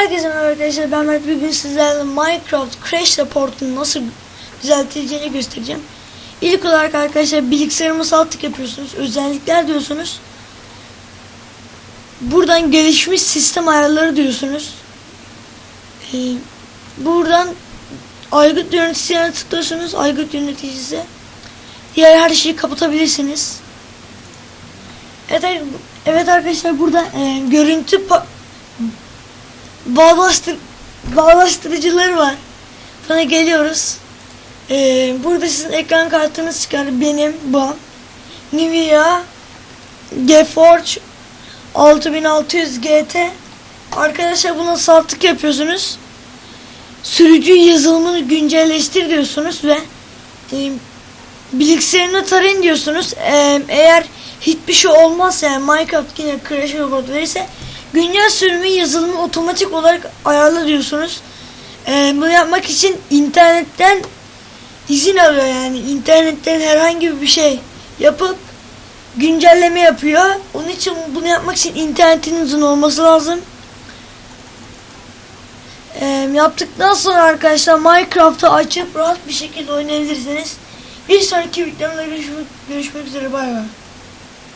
Herkese merhaba arkadaşlar ben Mert bugün sizlerle Minecraft Crash Report'un nasıl düzeltileceğini göstereceğim. İlk olarak arkadaşlar bilgisayarıma sağ tık yapıyorsunuz. Özellikler diyorsunuz. Buradan gelişmiş sistem ayarları diyorsunuz. Ee, buradan aygıt yöneticisine tıklıyorsunuz. Aygıt yöneticisi. Diğer her şeyi kapatabilirsiniz. Evet, evet arkadaşlar burada e, görüntü bağlaştır bağlaştırıcıları var. Sonra geliyoruz. Ee, burada sizin ekran kartınız çıkar. Benim bu. Nvidia GeForce 6600 GT. Arkadaşlar buna saltık yapıyorsunuz. Sürücü yazılımını güncelleştir diyorsunuz ve e, bilgisayarını tarayın diyorsunuz. Ee, eğer hiçbir şey olmazsa yani Minecraft yine crash report verirse güncel sürümü yazılımı otomatik olarak ayarla diyorsunuz. Ee, bunu yapmak için internetten izin alıyor yani internetten herhangi bir şey yapıp güncelleme yapıyor. Onun için bunu yapmak için internetinizin olması lazım. Ee, yaptıktan sonra arkadaşlar Minecraft'ı açıp rahat bir şekilde oynayabilirsiniz. Bir sonraki videomda görüşmek, görüşmek üzere bay bay.